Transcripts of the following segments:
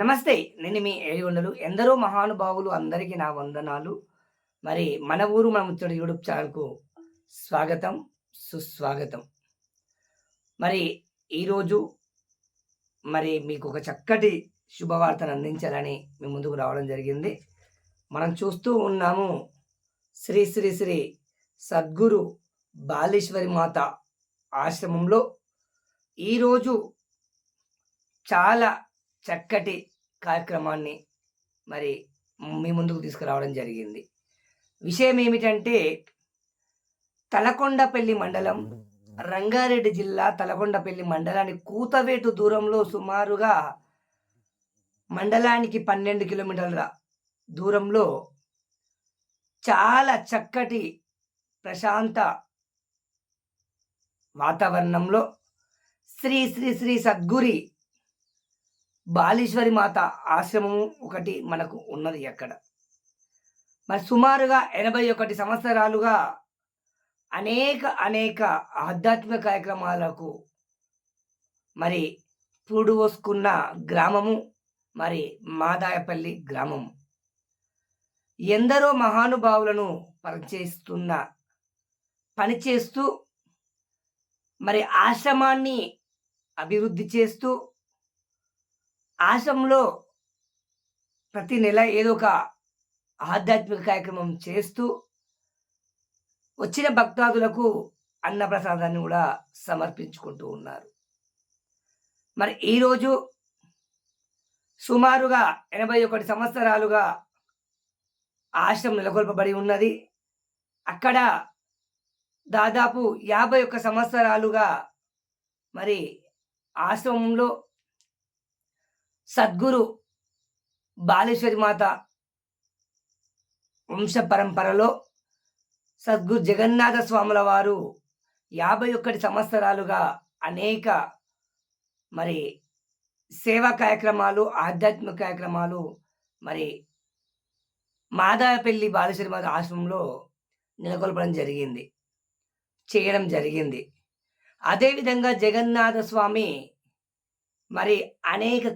నమస్తే నేను మీ ఏడుగొండలు ఎందరో మహానుభావులు అందరికీ నా వందనాలు. మరి మన ఊరు మన ముచ్చడి యూట్యూబ్ ఛానల్కు స్వాగతం సుస్వాగతం. మరి ఈరోజు మరి మీకు ఒక చక్కటి శుభవార్తను అందించాలని మీ ముందుకు రావడం జరిగింది. మనం చూస్తూ ఉన్నాము శ్రీ శ్రీ శ్రీ సద్గురు బాలేశ్వరి మాత ఆశ్రమంలో. ఈరోజు చాలా చక్కటి కార్యక్రమాన్ని మరి మీ ముందుకు తీసుకురావడం జరిగింది. విషయం ఏమిటంటే తలకొండపల్లి మండలం రంగారెడ్డి జిల్లా తలకొండపల్లి మండలానికి కూతవేటు దూరంలో సుమారుగా మండలానికి పన్నెండు కిలోమీటర్ల దూరంలో చాలా చక్కటి ప్రశాంత వాతావరణంలో శ్రీ శ్రీ శ్రీ సద్గురి బాలీశ్వరి మాత ఆశ్రమం ఒకటి మనకు ఉన్నది అక్కడ. మరి సుమారుగా ఎనభై ఒకటి సంవత్సరాలుగా అనేక అనేక ఆధ్యాత్మిక కార్యక్రమాలకు మరి పూడు పోసుకున్న గ్రామము మరి మాదాయపల్లి గ్రామము. ఎందరో మహానుభావులను పనిచేస్తున్న పనిచేస్తూ మరి ఆశ్రమాన్ని అభివృద్ధి చేస్తూ ఆశ్రమంలో ప్రతి నెల ఏదో ఒక ఆధ్యాత్మిక కార్యక్రమం చేస్తూ వచ్చిన భక్తాదులకు అన్నప్రసాదాన్ని కూడా సమర్పించుకుంటూ ఉన్నారు. మరి ఈరోజు సుమారుగా ఎనభై ఒకటి సంవత్సరాలుగా ఆశ్రమం నెలకొల్పబడి ఉన్నది. అక్కడ దాదాపు యాభై ఒక్క సంవత్సరాలుగా మరి ఆశ్రమంలో సద్గురు బాలేశ్వరి మాత వంశ పరంపరలో సద్గురు జగన్నాథ స్వాముల వారు యాభై ఒక్కటి సంవత్సరాలుగా అనేక మరి సేవా కార్యక్రమాలు ఆధ్యాత్మిక కార్యక్రమాలు మరి మాదాపల్లి బాలేశ్వరి మాత ఆశ్రమంలో నెలకొల్పడం జరిగింది చేయడం జరిగింది. అదేవిధంగా జగన్నాథ స్వామి మరి అనేక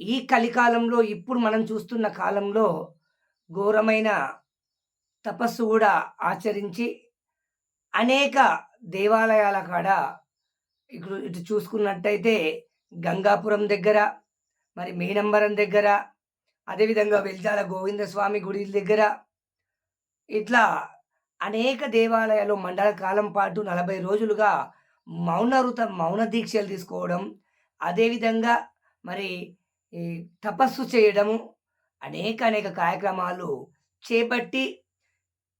ఈ కలికాలంలో ఇప్పుడు మనం చూస్తున్న కాలంలో ఘోరమైన తపస్సు కూడా ఆచరించి అనేక దేవాలయాల కాడ ఇప్పుడు ఇటు చూసుకున్నట్టయితే గంగాపురం దగ్గర మరి మేనంబరం దగ్గర అదేవిధంగా వెల్జాల గోవింద స్వామి గుడి దగ్గర ఇట్లా అనేక దేవాలయాలు మండల కాలం పాటు నలభై రోజులుగా మౌనరుత మౌన దీక్షలు తీసుకోవడం అదేవిధంగా మరి ఈ తపస్సు చేయడము అనేక అనేక కార్యక్రమాలు చేపట్టి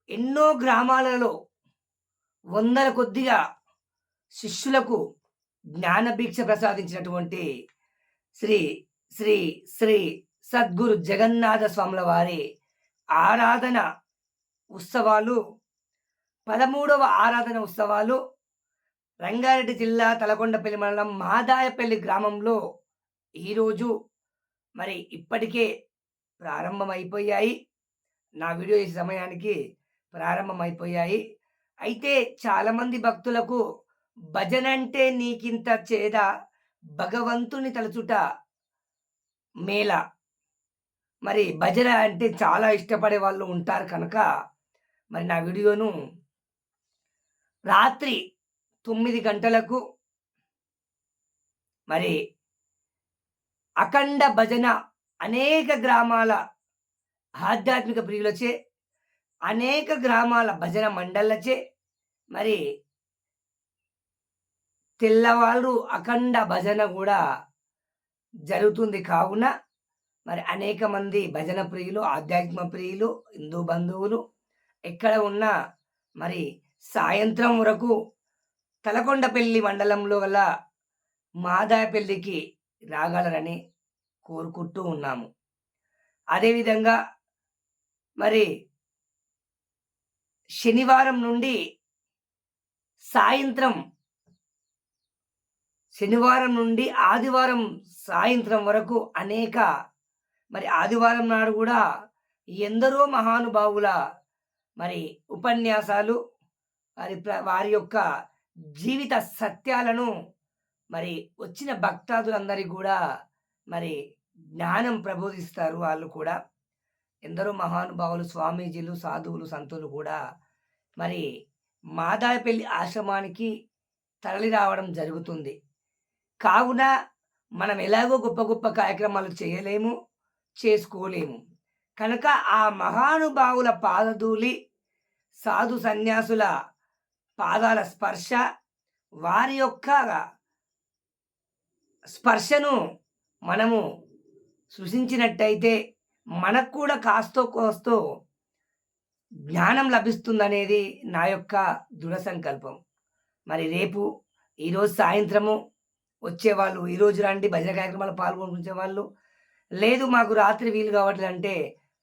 ఎన్నో గ్రామాలలో వందల కొద్దిగా శిష్యులకు జ్ఞానభిక్ష ప్రసాదించినటువంటి శ్రీ శ్రీ శ్రీ సద్గురు జగన్నాథ స్వాముల వారి ఆరాధన ఉత్సవాలు పదమూడవ ఆరాధన ఉత్సవాలు రంగారెడ్డి జిల్లా తలకొండపల్లి మండలం మాదాయపల్లి గ్రామంలో ఈరోజు మరి ఇప్పటికే ప్రారంభమైపోయాయి. నా వీడియో ఈ సమయానికి ప్రారంభమైపోయాయి. అయితే చాలామంది భక్తులకు భజన అంటే నీకింత చేద భగవంతుని తలచుట మేళ మరి భజన అంటే చాలా ఇష్టపడే వాళ్ళు ఉంటారు కనుక మరి నా వీడియోను రాత్రి తొమ్మిది గంటలకు మరి అఖండ భజన అనేక గ్రామాల ఆధ్యాత్మిక ప్రియులచే అనేక గ్రామాల భజన మండళ్ళచే మరి తెల్లవాళ్ళు అఖండ భజన కూడా జరుగుతుంది కావున మరి అనేక మంది భజన ప్రియులు ఆధ్యాత్మిక ప్రియులు హిందూ బంధువులు ఎక్కడ ఉన్నా మరి సాయంత్రం వరకు తలకొండపల్లి మండలంలో గల మాదాయపల్లికి రాగలరని కోరుకుంటూ ఉన్నాము. అదేవిధంగా మరి శనివారం నుండి సాయంత్రం శనివారం నుండి ఆదివారం సాయంత్రం వరకు అనేక మరి ఆదివారం నాడు కూడా ఎందరో మహానుభావుల మరి ఉపన్యాసాలు వారి వారి యొక్క జీవిత సత్యాలను మరి వచ్చిన భక్తాదులందరికీ కూడా మరి జ్ఞానం ప్రబోధిస్తారు వాళ్ళు కూడా. ఎందరో మహానుభావులు, స్వామీజీలు, సాధువులు, సంతులు కూడా మరి మాదాయపల్లి ఆశ్రమానికి తరలి రావడం జరుగుతుంది. కావున మనం ఎలాగో గొప్ప గొప్ప కార్యక్రమాలు చేయలేము, చేసుకోలేము. కనుక ఆ మహానుభావుల పాదధూళి, సాధు సన్యాసుల పాదాల స్పర్శ, వారి యొక్క స్పర్శను మనము సృశించినట్టయితే మనకు కూడా కాస్తో కోస్తో జ్ఞానం లభిస్తుందనేది నా యొక్క దృఢ సంకల్పం. మరి రేపు, ఈరోజు సాయంత్రము వచ్చేవాళ్ళు ఈరోజు రండి భజన కార్యక్రమాలు పాల్గొనుకునే వాళ్ళు లేదు మాకు రాత్రి వీలు కావట్లంటే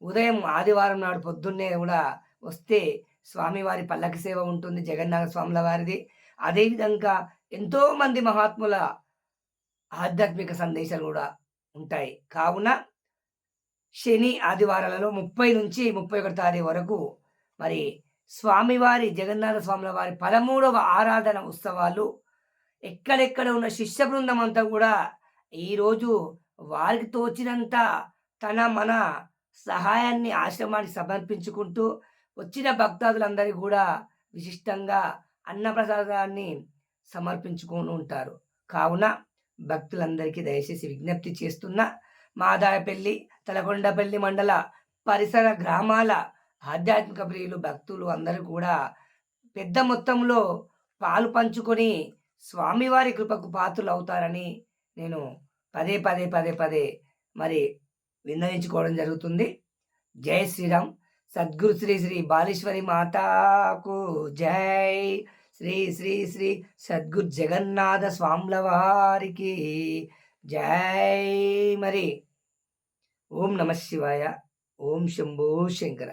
ఉదయం ఆదివారం నాడు పొద్దున్నే కూడా వస్తే స్వామివారి పల్లకి సేవ ఉంటుంది. జగన్నాథ స్వాముల వారిది. అదేవిధంగా ఎంతోమంది మహాత్ముల ఆధ్యాత్మిక సందేశాలు కూడా ఉంటాయి. కావున శని, ఆదివారాలలో 30-31 తారీఖు వరకు మరి స్వామివారి జగన్నాథ స్వాముల వారి 13వ ఆరాధన ఉత్సవాలు ఎక్కడెక్కడ ఉన్న శిష్య బృందం అంతా కూడా ఈరోజు వారికి తోచినంత తన, మన సహాయాన్ని ఆశ్రమానికి సమర్పించుకుంటూ వచ్చిన భక్తాదులందరికీ కూడా విశిష్టంగా అన్నప్రసాదాన్ని సమర్పించుకొని ఉంటారు. కావున భక్తులందరికీ దయచేసి విజ్ఞప్తి చేస్తున్న మాదాయపల్లి, తలకొండపల్లి మండల పరిసర గ్రామాల ఆధ్యాత్మిక ప్రియులు, భక్తులు అందరూ కూడా పెద్ద మొత్తంలో పాలు పంచుకొని స్వామివారి కృపకు పాత్రలు అవుతారని నేను పదే, పదే, పదే, పదే మరి విన్నవించుకోవడం జరుగుతుంది. జై శ్రీరామ్. సద్గురు శ్రీ శ్రీ బాలేశ్వరి మాతాకు జై. శ్రీ శ్రీ శ్రీ సద్గురు జగన్నాథ స్వాముల వారికి జై. మరి ఓం నమ శివాయ. ఓం శంభో శంకర.